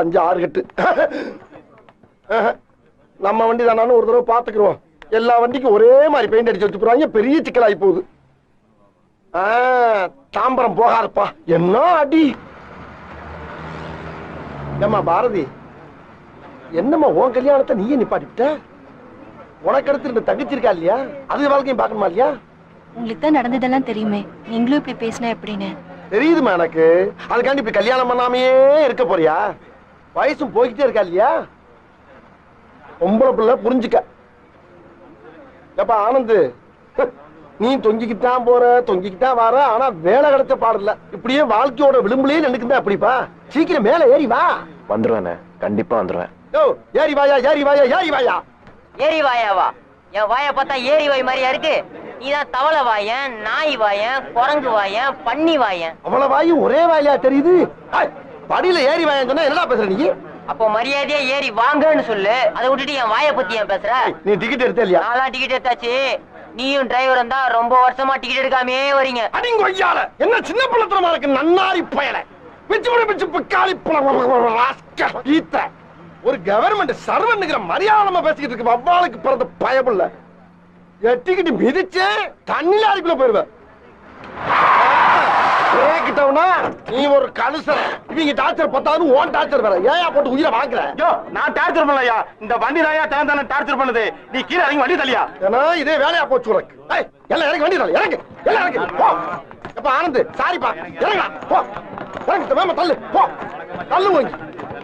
அஞ்சு ஆறு கட்டு. நம்ம வண்டி தானான்னு ஒரு தடவை பாத்துக்கிறோம் எல்லா வண்டிக்கும் ஒரே மாதிரி பெயிண்ட் அடிச்சு வச்சு போறாங்க பெரிய சிக்கலாகி போகுது. தாம்பரம் போகாதப்பா. என்ன அடி? ஏம்மா பாரதி என்னம்மா உன் கல்யாணத்தை நீயே நிப்பாட்டிவிட்ட உனக்கு அடுத்து ரெண்டு தங்கச்சி இருக்கா இல்லையா? அது வாழ்க்கையும் பார்க்கணுமா இல்லையா? உங்களுக்கு தான் நடந்ததெல்லாம் தெரியுமே. நீங்களும் இப்படி பேசினா எப்படின்னு? தெரியுதுமா எனக்கு. அதுக்காண்டி இப்ப கல்யாணம் பண்ணாமையே இருக்க போறியா? வயசும் போய்கிட்டே இருக்கா இல்லையா? பொம்பளை பிள்ளை புரிஞ்சுக்க. ஏப்பா ஆனந்து நீ தொங்கிக்கிட்டான் போற தொங்கிக்கிட்டான் வர ஆனா வேலை கிடைச்ச பாடல இப்படியே வாழ்க்கையோட விளிம்புலயே நினைக்குதா அப்படிப்பா. சீக்கிரம் மேல ஏறி வா. வந்துருவேண்ணே கண்டிப்பா வந்துருவேன். யோ ஏறி வாயா ஏறி வாயா ஏறி வாயா. ஏரி வாயாவா என் வாயை பார்த்தா ஏரி வாய் மாதிரியா இருக்கு? நீதான் தவளை வாயன் நாய் வாயன் குரங்கு வாயன் பன்னி வாயன். அவ்வளவு வாயும் ஒரே வாயிலா தெரியுது? படியில ஏறி வாயான்னு சொன்னா என்னடா பேசுற நீ? அப்போ மரியாதையா ஏறி வாங்கன்னு சொல்லு. அதை விட்டுட்டு என் வாயை பத்தி ஏன் பேசுற? நீ டிக்கெட் எடுத்த இல்லையா? நான்லாம் டிக்கெட் எடுத்தாச்சு. நீயும் டிரைவரும் தான் ரொம்ப வருஷமா டிக்கெட் எடுக்காமே வரீங்க. அடிங்கொய்யால என்ன சின்ன பிள்ளைத்தனமா இருக்கு நன்னாரி பயல. பிச்சு பிடி பிச்சு பிக்காளி ஈத்த. ஒரு கவர்மெண்ட் சர்வன்னுங்கிற மரியாதை நம்ம பேசிக்கிட்டு இருக்கு வவ்வாளுக்கு பிறந்த பயமில்ல எட்டிக்கிட்டு மிதிச்சு தண்ணில அடிக்குள்ள போயிருவேன் கேக்கிட்டவனா நீ ஒரு கலுசர் இவங்க டார்ச்சர் பத்தாவது ஓன் டார்ச்சர் வேற. ஏயா போட்டு உயிரை வாங்குற? யோ நான் டார்ச்சர் பண்ணலையா? இந்த வண்டி தாயா தான் தானே டார்ச்சர் பண்ணுது? நீ கீழே இறங்கி வண்டி தள்ளியா? ஏன்னா இதே வேலையா போச்சு உனக்கு. எல்லாம் இறங்கி வண்டி தள்ளு, இறங்கு. எல்லாம் இறங்கு. போ. அப்ப ஆனந்த் சாரிப்பா. இறங்கா போ. இறங்கு மேம தள்ளு. போ. தள்ளு வாங்கி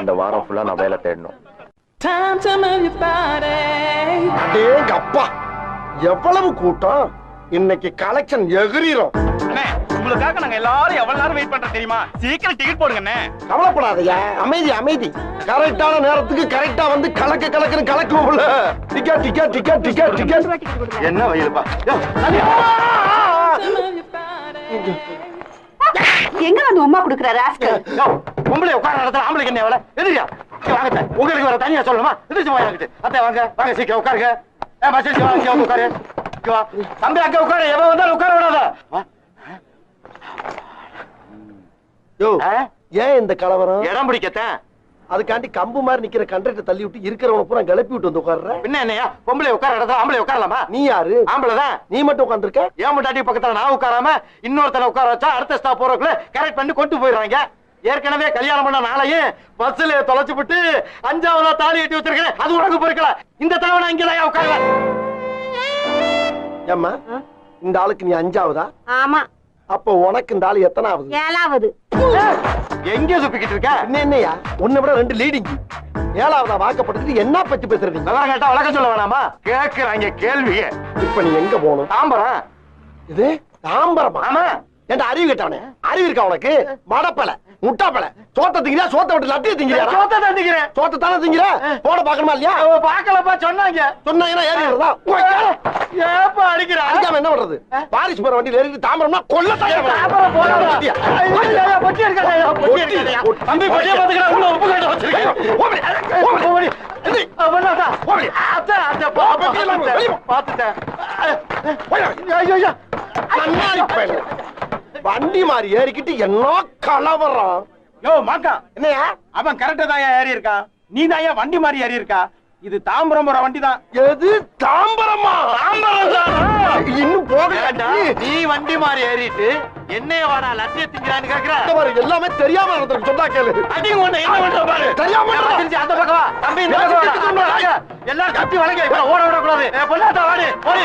இந்த வாரம் ஃபுல்லா நான் வேலை தேடணும். எவ்வளவு கூட்டம்? இன்னைக்கு கலெக்ஷன் எகிரிரும். அண்ணே உங்களுக்காக நாங்க எல்லாரும் எவ்வளவு நேரம் வெயிட் பண்றோம் தெரியுமா? சீக்கிரம் டிக்கெட் போடுங்க அண்ணே கவலைப்படாதயா அமைதி. அமைதி கரெக்டான நேரத்துக்கு கரெக்டா வந்து கலக்க கலக்குன்னு கலக்குவோம்ல. Ticket ticket ticket ticket ticket என்ன வயலுப்பா? எங்க வந்து உமா குடுக்குற ராஸ்கல் பொம்பளை உட்கார இடத்துல ஆம்பளைக்கு என்ன வேலை? எதிரியா வாங்க. உங்களுக்கு வேற தனியா சொல்லணுமா? எதிர்த்து போய் வாங்கிட்டு அத்தை வாங்க வாங்க சீக்கிரம் உட்காருங்க. ஏ பஸ் வா இங்க வந்து உட்காரு தம்பி அங்க உட்காரு. எவன் வந்தாலும் உட்கார விடாத? ஏன் இந்த கலவரம்? இடம் பிடிக்கத்தேன் அதுக்காண்டி கம்பு மாதிரி நிக்கிற கண்டக்டர் தள்ளி விட்டு இருக்கிறவன பூரா கிளப்பி விட்டு வந்து உட்கார்ற? பின்ன என்னையா? பொம்பளை உட்கார இடத்துல ஆம்பளை உட்காரலாமா? நீ யாரு? ஆம்பளை தான் நீ மட்டும் உட்கார்ந்திருக்க? ஏன் முட்டாட்டி பக்கத்துல நான் உட்காராம இன்னொருத்தனை உட்கார வச்சா அடுத்த ஸ்டாப் போறதுக்குள்ள கரெக்ட் பண்ணி கொண்டு போயிடுறாங்க. ஏற்கனவே கல்யாணம் பண்ண நாளையும் பஸ்ல தொலைச்சு விட்டு அஞ்சாவதா தாலி கட்டி வச்சிருக்கேன். அது உனக்கு பொறுக்கல. இந்த தவணை இங்கதான் உட்காருவேன் ஏம்மா இந்த ஆளுக்கு நீ அஞ்சாவதா? ஆமா. அப்ப உனக்கு இந்த ஆளு எத்தனாவது ஏழாவது. எங்க சுப்பிக்கிட்டு இருக்க? என்ன என்னையா? உன்னை விட ரெண்டு லீடிங் ஏழாவதா வாக்கப்பட்டதுக்கு என்ன பத்தி பேசுற நீ நல்லா கேட்டா வழக்கம் சொல்ல வேணாமா? கேக்குறாங்க கேள்விய. இப்ப நீ எங்க போகணும்? தாம்பரம். இது தாம்பரமா? ஆமா. ஏன்டா அறிவு கேட்டவனே? அறிவு இருக்கா உனக்கு? மடப்பல முட்டாப்பல. சோத்த திங்கிறியா? சோத்த விட்டு லட்டிய திங்கிறியா? சோத்த சோத்த தானே திங்கிற? போட பாக்கணுமா இல்லையா? பாக்கலப்பா சொன்னாங்க. சொன்னாங்கன்னா ஏறிடுறதா ஏப்பா அடிக்கிறா? அடிக்காம என்ன பண்றது? பாரிஸ் போற வண்டியில ஏறிட்டு தாம்பரம்னா கொல்ல ஐயோ, பொட்டி இருக்காதா, ஐயோ, பொட்டி இருக்காதா? தம்பி, பொட்டியை பாத்துக்கிறேன், உள்ள உப்பு கட்ட வச்சிருக்கேன். ஓடி. அவன் அதான். அத்தை, அத்தை, பா- பார்த்துட்டேன், பார்த்துட்டேன். ஐயோ, ஐயோ. பயல. வண்டி மாதிரி ஏறிக்கிட்டு என்ன கலவரம்? யோ, மாக்கா, என்னையா? அவன் கரெக்டா தான் ஏறி இருக்கான் நீ தான் வண்டி மாதிரி ஏறி இருக்கா இது தாம்பரம் போற வண்டி தான் எது தாம்பரமா? இன்னும் போக நீ? வண்டி மாதிரி ஏறிட்டு என்னைய வாடா லட்சிய திங்கிறான்னு கேக்குற? எல்லாமே தெரியாம நடந்திருக்கு. சொன்னா கேளு. அடி உன்னை என்ன பண்ற பாரு? தெரியாம ஏன் திருச்சி அந்த பக்கம்? வா தம்பி இந்த பக்கம்? வா. வாங்க. எல்லாரும் கட்டி வளைங்க இப்ப ஓட விட கூடாது வாடி ஓடி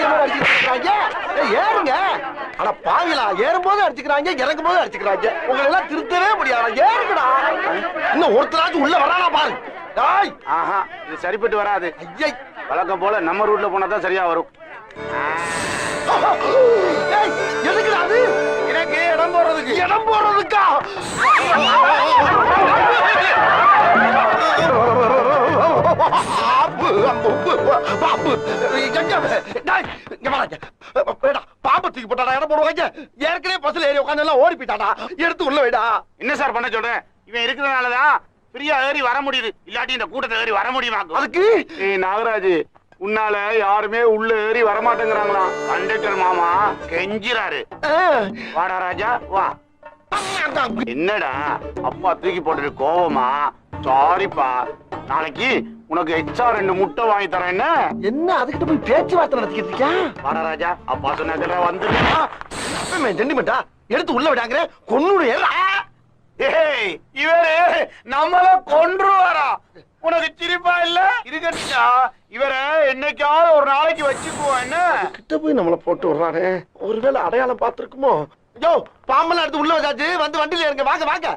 ஏறுங்க. அட பாவிங்களா ஏறும்போது அடிச்சுக்கிறாங்க இறங்கும் போது அடிச்சுக்கிறாங்க. உங்களை எல்லாம் திருத்தவே முடியாது? ஏறுங்கடா. இன்னும் ஒருத்தராச்சும் உள்ள வரானா பாரு. டாய். ஆஹா இது சரிப்பட்டு வராது. ஐயை. வழக்கம் போல நம்ம ரூட்ல போனா தான் சரியா வரும். ஏய், எதுக்குடா அது? எனக்கு இடம் போடுறதுக்கு. இடம் போடுறதுக்கா? பாம்பு, அம்பு, பாம்பு. எங்க பாம்பை தூக்கி போட்டாடா, இடம் போடுவாங்க. ஏற்கனவே பஸ்ல ஏறி உட்கார்ந்து எல்லாம் ஓடி போயிட்டாடா. எடுத்து உள்ள வைடா. என்ன சார் பண்ண சொல்றேன்? இவன் இருக்கிறதுனாலதான் ஃப்ரீயா ஏறி வர முடியுது. இல்லாட்டி இந்த கூட்டத்தை ஏறி வர முடியுமாக்கும் அதுக்கு? நாகராஜ் உன்னால யாருமே உள்ள ஏறி வர மாட்டேங்கிறாங்களாம் கண்டக்டர் மாமா கெஞ்சிராரு ஆ, வாடா ராஜா வா. என்னடா? அப்பா தூக்கி போட்டது கோவமா? சாரிப்பா நாளைக்கு உனக்கு எச்சா ரெண்டு முட்டை வாங்கி தரேன் என்ன? என்ன அதுக்கிட்ட போய் பேச்சுவார்த்தை நடத்திக்கிட்டு இருக்கியா? வாடா ராஜா அப்பா சொன்னதுல வந்து ஜென்டிமெண்டா எடுத்து உள்ள விடாங்கிற ஏய் இவரு நம்மள கொன்றுவாரா? உனக்கு சிரிப்பா இல்ல? இருக்கட்டா இவரை என்னைக்காவது ஒரு நாளைக்கு வச்சுக்குவோம் என்ன? கிட்ட போய் நம்மள போட்டு விடுறானே. ஒருவேளை அடையாளம் பார்த்திருக்குமோ? யோ பாம்பெல்லாம் எடுத்து உள்ள வச்சாச்சு. வந்து வண்டியில இருங்க வாங்க வாங்க.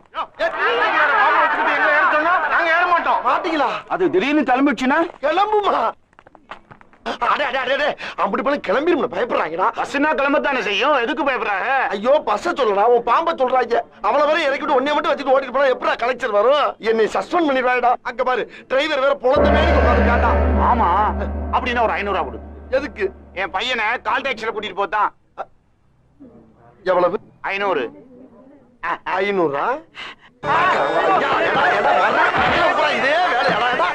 நாங்க ஏற மாட்டோம். மாட்டீங்களா? அது திடீர்னு கிளம்பிடுச்சுன்னா? கிளம்புமா? அடே அடே அடே அடே. அப்படி போல கிளம்பிரும் பயப்படுறாங்கடா. பஸ்னா கிளம்பத்தானே செய்யும்? எதுக்கு பயப்படுறாங்க ஐயோ பஸ்ஸ சொல்லடா. உன் பாம்பை சொல்றாங்க. அவள வரை இறக்கிட்டு ஒன்னே மட்டும் வச்சுட்டு ஓட்டிட்டு போனா எப்படா கலெக்டர் வரும்? என்னை சஸ்பெண்ட் பண்ணிடுவாடா அங்க பாரு டிரைவர் வேற புலந்த மேலே உட்காந்துருக்காண்டா ஆமா. அப்படின்னா ஒரு ஐநூறு ரூபா கொடு. எதுக்கு? என் பையனை கால் டாக்ஸில கூட்டிட்டு போத்தான். எவ்வளவு? ஐநூறு. ஐநூறா? இதே வேலை, எடா, எடா.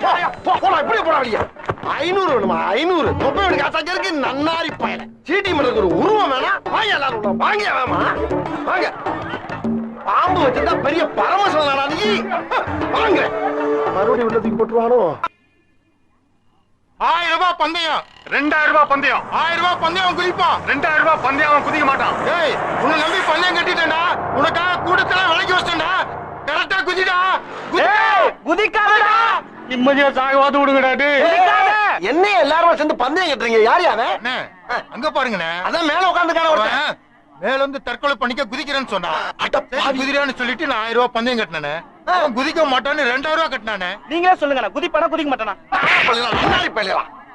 போ, போ, போடா, இப்படியே போடா வெளிய. ஐநூறு வேணுமா? ஐநூறு. தொப்பையோட காசாங்க இருக்கு நன்னாரி பயல. சீட்டி ஒரு உருவம் வேணாம் வாங்க எல்லாரும் உள்ள. வாங்க வேமா. வாங்க. பாம்பு வச்சிருந்தா பெரிய பரமசிவனா நீ? வாங்க. மறுபடியும் போட்டுருவானோ? ஆயிரம் ரூபாய் பந்தயம். ரெண்டாயிரம் ரூபாய் பந்தயம். ஆயிரம் ரூபாய் பந்தயம் குதிப்பான். ரெண்டாயிரம் ரூபாய் பந்தயம் அவன் குதிக்க மாட்டான். ஏய் உன்னை நம்பி பந்தயம் கட்டிட்டேன்டா. உனக்காக கூட்டத்துல விலைக்கு வச்சிட்டேன்டா. கரெக்டா குதிடா. குதிக்காதடா. நிம்மதியா சாகவாது விடுங்கடா என்ன எல்லாரும் சேர்ந்து பந்தயம் கட்டுறீங்க? யார் யாரு அங்க பாருங்கண்ணே. அதான் மேல உட்காந்துக்கான ஒருத்தன். மேல வந்து தற்கொலை பண்ணிக்க குதிக்கிறேன்னு பாவி. குதிரான்னு சொல்லிட்டு நான் ஆயிரம் ரூபாய் பந்தயம் கட்டினானே. அவன் குதிக்க மாட்டான்னு ரெண்டாயிரம் ரூபாய் கட்டினானே. நீங்களே சொல்லுங்க குதிப்பானா குதிக்க மாட்டானா.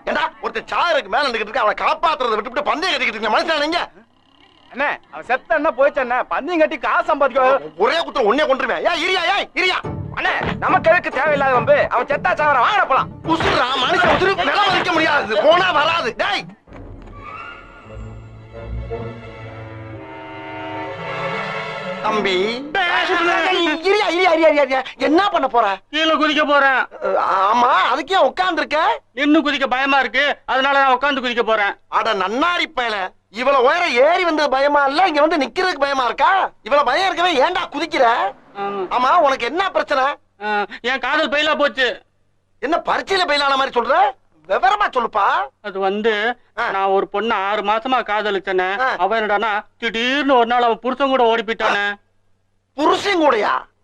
ஏண்டா ஒருத்தன் சாருக்கு மேல நின்னுகிட்டு இருக்க அவனை காப்பாத்துறதை விட்டுவிட்டு பந்தயம் கட்டிக்கிட்டு இருக்க மனுஷன் நீங்க? அண்ணே அவன் செத்த என்ன போயிச்சு அண்ணே. பந்தயம் கட்டி காசு சம்பாதிக்க. ஒரே குத்தம் உன்னே கொண்டுருவேன் ஏன் இரியா ஏய் இரியா. அண்ணே நமக்கு எதுக்கு தேவையில்லாத வம்பு? அவன் செத்தா சாவர வாங்கட போலாம். உசுரா மனுஷன் உசுரு நிலம் மதிக்க முடியாது போனா வராது. டேய். தம்பி. என்ன பண்ண போற? கீழே குதிக்க போறேன். ஆமா அதுக்கு உட்கார்ந்து இருக்க நின்னு குதிக்க பயமா இருக்கு. அதனால நான் உட்காந்து குதிக்க போறேன். அட நன்னாரி பயல. இவ்வளவு உயரம் ஏறி வந்தது பயமா இல்ல? இங்க வந்து நிக்கிறதுக்கு பயமா இருக்கா? இவ்வளவு பயம் இருக்கவே ஏன்டா குதிக்கிற? ஆமா. உனக்கு என்ன பிரச்சனை? என் காதல் பயிலா போச்சு. என்ன பரீட்சையில பயிலான மாதிரி சொல்ற? விவரமா சொல்லுப்பா. அது வந்து. நான் ஒரு பொண்ணு ஆறு மாசமா காதலிச்சேனே. அவன் என்னடானா திடீர்னு ஒரு நாள் அவன் புருஷன் கூட ஓடி போயிட்டானே. புருஷன் கூடயா?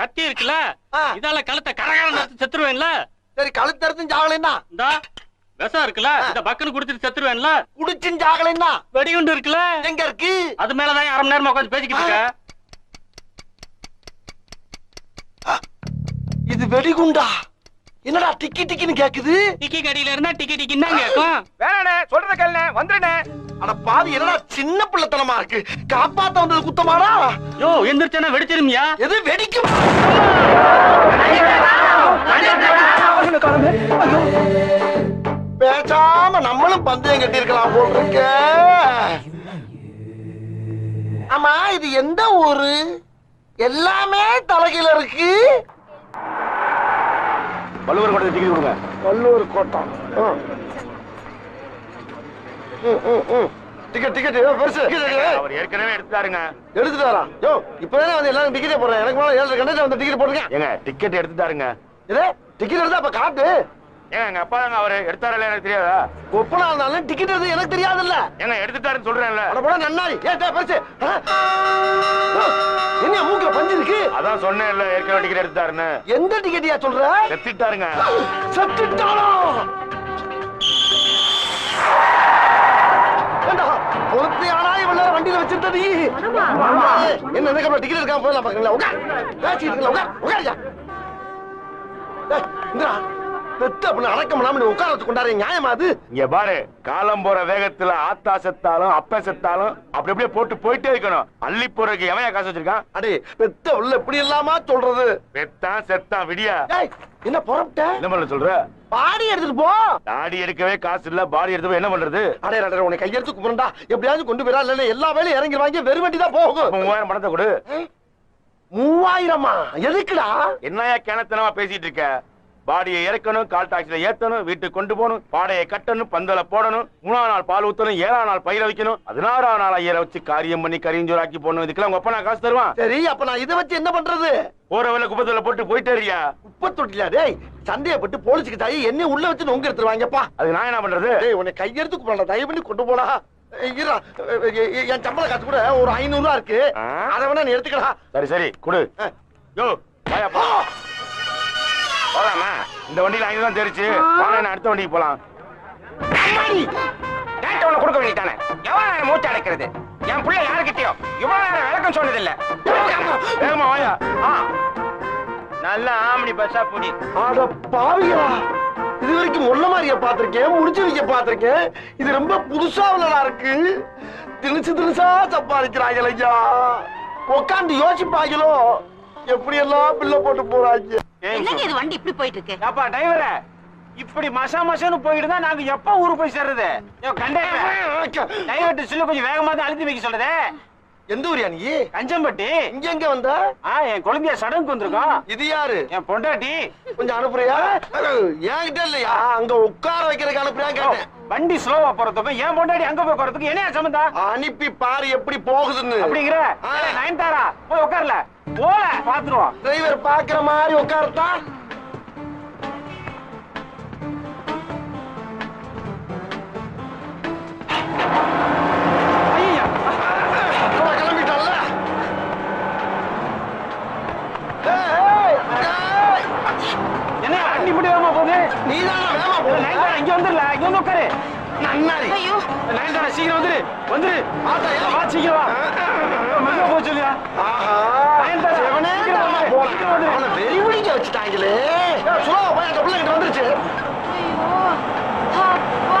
கத்தி இருக்குல்ல. இதால கழுத்தை கரகாரம் நடத்தி செத்துருவேன்ல? சரி கழுத்தறுத்தும் சாகலைன்னா இந்தா விஷம் இருக்குல்ல? இந்த பக்குன்னு குடிச்சிட்டு செத்துருவேன்ல? குடிச்சும் சாகலைன்னா வெடிகுண்டு இருக்குல்ல? எங்க இருக்கு? அது மேலதான் அரை மணி நேரமா உட்காந்து பேசிக்கிட்டு இருக்க. இது வெடிகுண்டா? என்னடா டிக்கி டிக்கின்னு கேக்குது? டிக்கி கடியில இருந்தா டிக்கி டிக்கின்னு தான் கேட்கும் வேணாண்ணே சொல்றத கேளுண்ணே வந்துடுண்ணே அட பாவி என்னடா சின்ன பிள்ளைத்தனமா இருக்கு? காப்பாத்த வந்தது குத்தமாடா? யோ எந்திரிச்சானா வெடிச்சிருமியா? எது வெடிக்கும்? பேசாம நம்மளும் பந்தயம் கட்டி இருக்கலாம் போல் இருக்க. ஆமா இது எந்த ஊரு? எல்லாமே தலைகீழ இருக்கு. வள்ளுவர் கோட்டை டிக்கெட் கொடுங்க. வள்ளூர் கோட்டம். Ticket ticket. பெருசு. அவர் ஏற்கனவே எடுத்துட்டாருங்க. எடுத்துட்டாரா? யோ இப்பதானே வந்து எல்லாரும் டிக்கெட்டே போடுறேன் எனக்கு மேல ஏழரை வந்து டிக்கெட் போட்டுருக்கேன் ஏங்க டிக்கெட் எடுத்துட்டாருங்க. இது டிக்கெட் எடுத்தா அப்ப காட்டு. ஏங்க எங்க அப்பா தாங்க அவரு எடுத்தாரல எனக்கு தெரியாதா? ஒப்பனா இருந்தாலும் டிக்கெட் எடுத்து எனக்கு தெரியாதுல்ல. ஏங்க எடுத்துட்டாருன்னு சொல்றேன்ல. அட போடா நன்னாரி. ஏ டே, பெருசு. என்ன மூக்குல பஞ்சு இருக்கு? அதான் சொன்னேன்ல ஏற்கனவே டிக்கெட் எடுத்தாருன்னு எந்த டிக்கெட்டியா சொல்ற? செத்துட்டாருங்க. செத்துட்டானா ஏண்டா, ஒருத்தையானா இவ்வளவு வண்டியில வச்சிருந்த நீ என்ன டிக்கெட் எடுக்காம போயிடலாம் பாக்குறீங்களா உட்கார். உட்கார். உட்காரியா இந்தா. பெத்த அப்படின்னு அடக்கம் இல்லாம நீ உட்கார வச்சு கொண்டாரு நியாயமா அது? இங்க பாரு காலம் போற வேகத்துல ஆத்தா செத்தாலும் அப்ப செத்தாலும் அப்படி அப்படியே போட்டு போயிட்டே இருக்கணும். அள்ளி போறதுக்கு எவன் காசு வச்சிருக்கான்? அடே பெத்த உள்ள இப்படி இல்லாமா சொல்றது? பெத்தான் செத்தான் விடியா? என்ன புறப்பட்ட? என்ன பண்ண சொல்ற? பாடி எடுத்துட்டு போ. தாடி எடுக்கவே காசு இல்ல பாடி எடுத்து என்ன பண்றது? அடே அடே உன்னை கையெடுத்து கும்பிடுண்டா எப்படியாவது கொண்டு போயிடா இல்ல எல்லா வேலையும் இறங்கி வாங்கி வெறும் வண்டி தான் போகும். மூவாயிரம் பணத்தை கொடு. மூவாயிரமா? எதுக்குடா? என்னையா கிணத்தனமா பேசிட்டு இருக்க? பாடியை இறக்கணும் கால் டாக்ஸில ஏத்தணும் வீட்டுக்கு கொண்டு போகணும் பாடையை கட்டணும் பந்தல போடணும் மூணாம் நாள் பால் ஊத்தணும் ஏழாம் நாள் பயிர வைக்கணும் பதினாறாம் நாள் ஐயரை வச்சு காரியம் பண்ணி கரிஞ்சோராக்கி போடணும். இதுக்கெல்லாம் உங்க அப்பா நான் காசு தருவான். சரி அப்ப நான் இதை வச்சு என்ன பண்றது? போற வேலை குப்பத்துல போட்டு போயிட்டே இருக்கியா? குப்பை தொட்டில டேய் சந்தேகப்பட்டு போலீஸுக்கு தாயி என்ன உள்ள வச்சு நொங்க எடுத்துருவாங்கப்பா. அதுக்கு நான் என்ன பண்றது? டேய் உன்னை கையெடுத்து கும்பிடலாம் தயவு பண்ணி கொண்டு போடா. இருடா. என் சம்பள காசு கூட ஒரு ஐநூறு ரூபா இருக்கு? அதை வேணா நீ எடுத்துக்கடா. சரி சரி கொடு. யோ வாயா போ போலாமா? இந்த வண்டியில ஐந்து தான் தெரிச்சு. வாங்க நான் அடுத்த வண்டிக்கு போலாம். கேட்ட உன்னை கொடுக்க வேண்டியதானே எவ்வளவு நேரம் மூச்சு அடைக்கிறது? என் பிள்ளை யாருக்கிட்டயோ? இவ்வளவு நேரம் விளக்கம் சொன்னதில்ல. வேகமா வாயா. ஆ. நல்ல ஆமணி பஸ்ஸா புடி. அட பாவிகளா! இது வரைக்கும் முள்ள மாதிரிய பாத்திருக்கேன் முடிச்சு வைக்க பாத்திருக்கேன் இது ரொம்ப புதுசா உள்ளதா இருக்கு? திணிச்சு திணிச்சா சம்பாதிக்கிறாங்க ஐயா? உட்காந்து யோசிப்பாங்களோ எப்படி எல்லாம் பிள்ளை போட்டு போறாங்க என்னங்க இது வண்டி இப்படி போயிட்டு இருக்கு அப்பா டிரைவரே இப்படி மசா மசான்னு போயிட்டு தான் நாங்க எப்ப ஊருக்கு போய் சேர்றது? டிரைவர்ட்ட சொல்லி கொஞ்சம் வேகமா தான் அழுத்தி வைக்க சொல்றதே. எந்த ஊரியா நீ? கஞ்சம்பட்டி. இங்க எங்க வந்த? ஆ என் குழந்தைய சடங்குக்கு வந்திருக்கோம். இது யாரு? என் பொண்டாட்டி. கொஞ்சம் அனுப்புறியா? என்கிட்ட இல்லையா? அங்க உட்கார வைக்கிறதுக்கு அனுப்புறியா கேட்டேன். வண்டி ஸ்லோவா போறதுக்கும் என் பொண்டாட்டி அங்க போய் போறதுக்கு என்ன சம்பந்தம் அனுப்பி பாரு எப்படி போகுதுன்னு. அப்படிங்கிற? நயன்தாரா போய் உட்கார்ல. போல பாத்துருவோம் டிரைவர் பாக்குற மாதிரி உட்காரத்தான் ஐயா. அவன் கிளம்பிட்டான்ல. ஏய், ஏய், ஏய், என்ன வண்டி இப்படி வேகமா போகுது நீதானா வேகமா ஏய், போற? நயன்தாரா இங்க வந்துடல இங்க வந்து உட்காரு நன்னாரி ஐயோ நயன்தாரா சீக்கிரம் வந்துரு வந்துரு ஆத்தாயா? வா சீக்கிரம் வா மெதுவா போக சொல்லியா ஆஹா. நயன்தாரா, சிவனே சீக்கிரம் தானா வாங்க, போறான். சீக்கிரம் வந்துரு. அவனை வெறி பிடிக்க வச்சுட்டாங்களே ஏய், சுலபா போய் அந்த பிள்ளைகிட்ட வந்துருச்சு ஐயோ அப்பா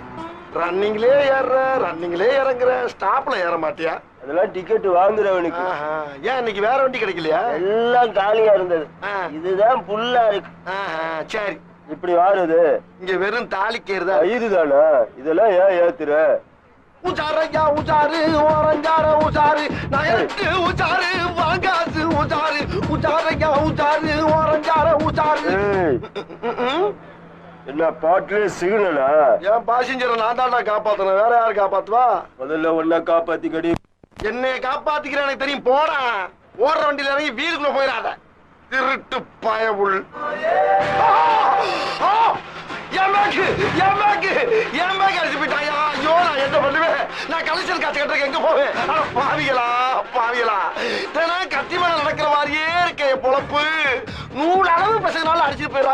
ரன்னிங்லயே ஏறுற ரன்னிங்லயே இறங்குற. ஸ்டாப்ல ஏற மாட்டியா? அதெல்லாம் டிக்கெட் வாங்குறவனுக்கு. ஏன் இன்னைக்கு வேற வண்டி கிடைக்கலையா? எல்லாம் காலியா இருந்தது. இதுதான் புல்லா இருக்கு. சரி. இப்படி வாருது. இங்க வெறும் தாலிக்கேறுதா இதுதானா இதெல்லாம் ஏன் ஏத்துற? உச்சாரையா உச்சாரு ஓரஞ்சார உச்சாரு நகரத்து உச்சாரு வாங்காசு உச்சாரு உச்சாரையா உச்சாரு ஓரஞ்சார உச்சாரு என்ன பாட்டுல சிக்னலா? என் பாசஞ்சரை நான் தான்டா காப்பாத்தணும் வேற யாரு காப்பாத்துவா? முதல்ல ஒன்னா காப்பாத்தி கடி என்னைய காப்பாத்திக்கிற எனக்கு தெரியும். போடா. ஓடுற வண்டியில இறங்கி வீடுக்குள்ள போயிடாத. திருட்டு பயவுள். ஆ! ஆ! என் பேக் அடிச்சு போயிட்டாயா? ஐயோ நான் என்ன பண்ணுவேன்? நான் கலெக்ஷன் காசு கட்டுறதுக்கு எங்க போவேன்? அட பாவிகளா பாவிகளா. தினம் கத்தி நடக்கிற மாதிரியே இருக்க பொழப்பு. நூறு அளவு பசங்களால அடிச்சுட்டு போயிடா.